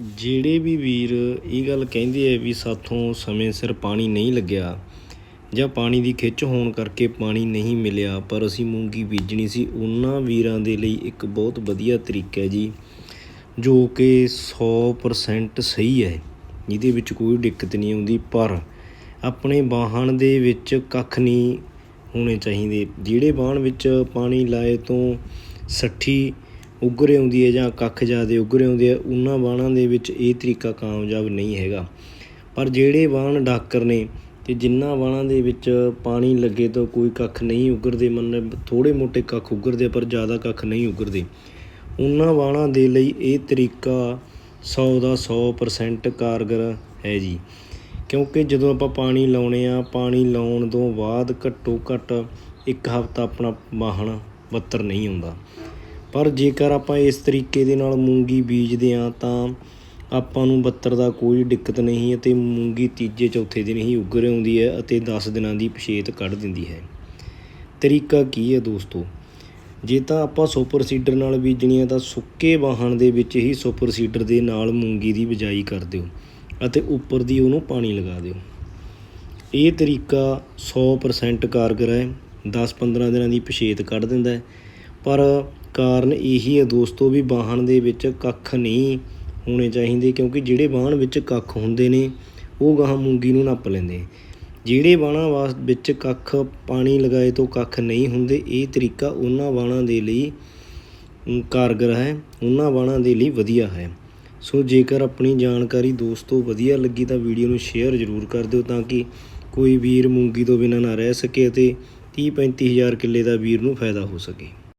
ਜਿਹੜੇ ਵੀ ਵੀਰ ਇਹ ਗੱਲ ਕਹਿੰਦੇ ਆ ਵੀ ਸਾਥੋਂ ਸਮੇਂ ਸਿਰ ਪਾਣੀ ਨਹੀਂ ਲੱਗਿਆ ਜਾਂ ਪਾਣੀ ਦੀ ਖਿੱਚ ਹੋਣ ਕਰਕੇ ਪਾਣੀ ਨਹੀਂ ਮਿਲਿਆ, ਪਰ ਅਸੀਂ ਮੂੰਗੀ ਬੀਜਣੀ ਸੀ, ਉਹਨਾਂ ਵੀਰਾਂ ਦੇ ਲਈ ਇੱਕ ਬਹੁਤ ਵਧੀਆ ਤਰੀਕਾ ਹੈ ਜੀ, ਜੋ ਕਿ 100% ਸਹੀ ਹੈ। ਜਿਹਦੇ ਵਿੱਚ ਕੋਈ ਦਿੱਕਤ ਨਹੀਂ ਆਉਂਦੀ, ਪਰ ਆਪਣੇ ਵਾਹਣ ਦੇ ਵਿੱਚ ਕੱਖ ਨਹੀਂ ਹੋਣੇ ਚਾਹੀਦੇ। ਜਿਹੜੇ ਵਾਹਣ ਵਿੱਚ ਪਾਣੀ ਲਾਏ ਤੋਂ 60 ਉੱਗ ਰਿਆਉਂਦੀ ਹੈ ਜਾਂ ਕੱਖ ਜ਼ਿਆਦਾ ਉੱਗ ਰਿਆਉਂਦੇ ਆ, ਉਹਨਾਂ ਬਾਣਾਂ ਦੇ ਵਿੱਚ ਇਹ ਤਰੀਕਾ ਕਾਮਯਾਬ ਨਹੀਂ ਹੈਗਾ। ਪਰ ਜਿਹੜੇ ਬਾਣ ਡਾਕਰ ਨੇ ਤੇ ਜਿੰਨਾ ਬਾਣਾਂ ਦੇ ਵਿੱਚ ਪਾਣੀ ਲੱਗੇ ਤਾਂ ਕੋਈ ਕੱਖ ਨਹੀਂ ਉੱਗਰਦੇ, ਮੰਨ ਥੋੜੇ ਮੋਟੇ ਕੱਖ ਉੱਗਰਦੇ ਪਰ ਜ਼ਿਆਦਾ ਕੱਖ ਨਹੀਂ ਉੱਗਰਦੇ। ਉਹਨਾਂ ਬਾਣਾਂ ਦੇ ਲਈ ਇਹ ਤਰੀਕਾ 100 ਦਾ 100% ਕਾਰਗਰ ਹੈ ਜੀ। ਕਿਉਂਕਿ ਜਦੋਂ ਆਪਾਂ ਪਾਣੀ ਲਾਉਣੇ ਆ, ਪਾਣੀ ਲਾਉਣ ਤੋਂ ਬਾਅਦ ਘੱਟੋ ਘੱਟ ਇੱਕ ਹਫ਼ਤਾ ਆਪਣਾ ਵਾਹਣ ਬੱਤਰ ਨਹੀਂ ਹੁੰਦਾ। ਪਰ ਜੇਕਰ ਆਪਾਂ ਇਸ ਤਰੀਕੇ ਦੇ ਨਾਲ ਮੂੰਗੀ ਬੀਜਦੇ ਹਾਂ, ਤਾਂ ਆਪਾਂ ਨੂੰ ਬੱਤਰ ਦਾ ਕੋਈ ਦਿੱਕਤ ਨਹੀਂ ਅਤੇ ਮੂੰਗੀ ਤੀਜੇ ਚੌਥੇ ਦਿਨ ਹੀ ਉੱਗਰ ਆਉਂਦੀ ਹੈ ਅਤੇ 10 ਦਿਨਾਂ ਦੀ ਪਛੇਤ ਕੱਢ ਦਿੰਦੀ ਹੈ। ਤਰੀਕਾ ਕੀ ਹੈ ਦੋਸਤੋ? ਜੇ ਤਾਂ ਆਪਾਂ ਸੁਪਰ ਸੀਡਰ ਨਾਲ ਬੀਜਣੀ ਹੈ ਤਾਂ ਸੁੱਕੇ ਵਾਹਣ ਦੇ ਵਿੱਚ ਹੀ ਸੁਪਰ ਸੀਡਰ ਦੇ ਨਾਲ ਮੂੰਗੀ ਦੀ ਬਿਜਾਈ ਕਰ ਦਿਓ ਅਤੇ ਉੱਪਰ ਦੀ ਉਹਨੂੰ ਪਾਣੀ ਲਗਾ ਦਿਓ। ਇਹ ਤਰੀਕਾ 100% ਕਾਰਗਰ ਹੈ 10-15 ਦਿਨਾਂ ਦੀ ਪਛੇਤ ਕੱਢ ਦਿੰਦਾ ਹੈ। ਪਰ ਕਾਰਨ ਇਹੀ ਹੈ ਦੋਸਤੋ ਵੀ ਵਾਹਣ ਦੇ ਵਿੱਚ ਕੱਖ ਨਹੀਂ ਹੋਣੇ ਚਾਹੀਦੇ ਕਿਉਂਕਿ ਜਿਹੜੇ ਵਾਹਣ ਵਿੱਚ ਕੱਖ ਹੁੰਦੇ ਨੇ, ਉਹ ਗਾਹ ਮੂੰਗੀ ਨੂੰ ਨੱਪ ਲੈਂਦੇ ਜਿਹੜੇ ਵਾਹਣਾਂ ਵਾਸ, ਵਿੱਚ ਕੱਖ ਪਾਣੀ ਲਗਾਏ ਤੋਂ ਕੱਖ ਨਹੀਂ ਹੁੰਦੇ, ਇਹ ਤਰੀਕਾ ਉਹਨਾਂ ਵਾਹਣਾਂ ਦੇ ਲਈ ਕਾਰਗਰ ਹੈ, ਉਹਨਾਂ ਵਾਹਣਾਂ ਦੇ ਲਈ ਵਧੀਆ ਹੈ। ਸੋ ਜੇਕਰ ਆਪਣੀ ਜਾਣਕਾਰੀ ਦੋਸਤੋ ਵਧੀਆ ਲੱਗੀ ਤਾਂ ਵੀਡੀਓ ਨੂੰ ਸ਼ੇਅਰ ਜ਼ਰੂਰ ਕਰ ਦਿਓ ਤਾਂ ਕਿ ਕੋਈ ਵੀਰ ਮੂੰਗੀ ਤੋਂ ਬਿਨਾਂ ਨਾ ਰਹਿ ਸਕੇ ਅਤੇ 30 35000 ਕਿੱਲੇ ਦਾ ਵੀਰ ਨੂੰ ਫਾਇਦਾ ਹੋ ਸਕੇ।